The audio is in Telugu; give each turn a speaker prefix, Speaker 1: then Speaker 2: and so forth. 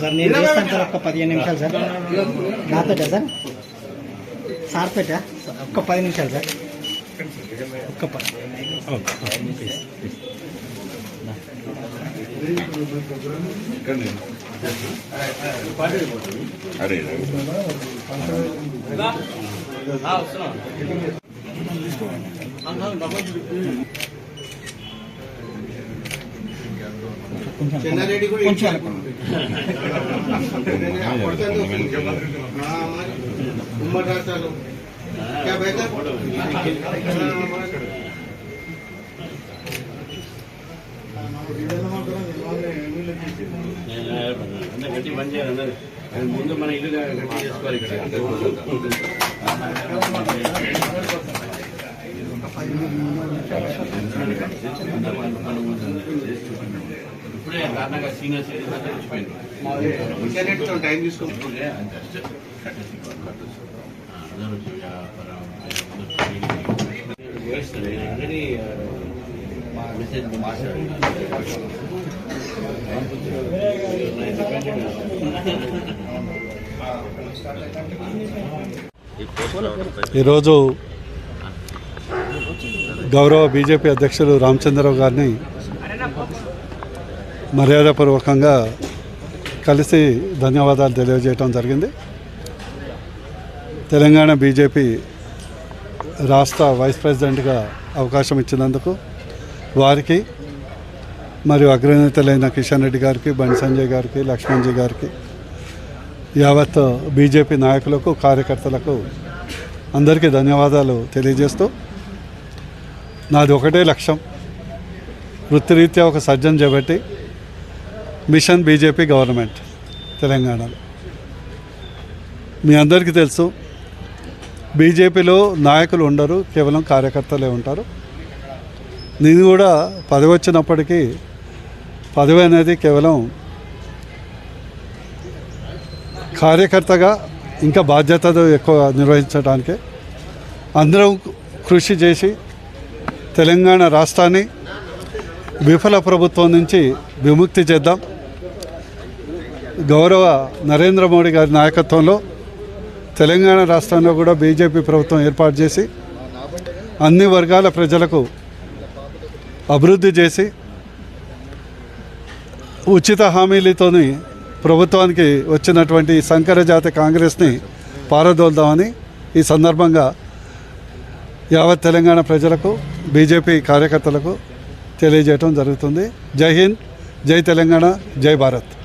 Speaker 1: సార్ నేను చేస్తాను సార్ ఒక్క పదిహేను నిమిషాలు సార్. నాతోటా సార్ సార్ పెట్టా ఒక్క పది నిమిషాలు సార్. ఒక్క పది
Speaker 2: అరే
Speaker 1: కొంచెం
Speaker 3: చెన్నారెడ్డి కూడా
Speaker 4: ముందు మన ఇల్లు చేసుకోవాలి ఇక్కడ. పది ఇప్పుడే కారణంగా సీనియర్ సిటిజన్ అంతా వచ్చిపోయింది
Speaker 3: ఇంటర్నెట్ తో టైం తీసుకో
Speaker 4: అందరూ వచ్చి వ్యాపారం వేస్తుంది అందరి మెసేజ్
Speaker 5: ఈరోజు గౌరవ బీజేపీ అధ్యక్షులు రామచంద్రరావు గారిని మర్యాదపూర్వకంగా కలిసి ధన్యవాదాలు తెలియజేయటం జరిగింది. తెలంగాణ బీజేపీ రాష్ట్ర వైస్ ప్రెసిడెంట్గా అవకాశం ఇచ్చినందుకు వారికి మరియు అగ్రనేతలైన కిషన్ రెడ్డి గారికి బండి సంజయ్ గారికి లక్ష్మణ్జీ గారికి యావత్ బీజేపీ నాయకులకు కార్యకర్తలకు అందరికీ ధన్యవాదాలు తెలియజేస్తూ నాది ఒకటే లక్ష్యం వృత్తిరీత్యా ఒక సర్జన్ చేపట్టి మిషన్ బీజేపీ గవర్నమెంట్ తెలంగాణలో మీ అందరికీ తెలుసు బీజేపీలో నాయకులు ఉండరు కేవలం కార్యకర్తలే ఉంటారు. నేను కూడా పదవి వచ్చినప్పటికీ పదవి అనేది కేవలం కార్యకర్తగా ఇంకా బాధ్యతతో ఎక్కువ నిర్వహించడానికి. అందరం కృషి చేసి తెలంగాణ రాష్ట్రాన్ని విఫల ప్రభుత్వం నుంచి విముక్తి చేద్దాం. గౌరవ నరేంద్ర మోడీ గారి నాయకత్వంలో తెలంగాణ రాష్ట్రంలో కూడా బీజేపీ ప్రభుత్వం ఏర్పాటు చేసి అన్ని వర్గాల ప్రజలకు అభివృద్ధి చేసి ఉచిత హామీలతోని ప్రభుత్వానికి వచ్చినటువంటి సంకరజాతి కాంగ్రెస్ని పారదోల్దామని ఈ సందర్భంగా యావత్ తెలంగాణ ప్రజలకు బీజేపీ కార్యకర్తలకు తెలియజేయటం జరుగుతుంది. జై హింద్ జై తెలంగాణ జై భారత్.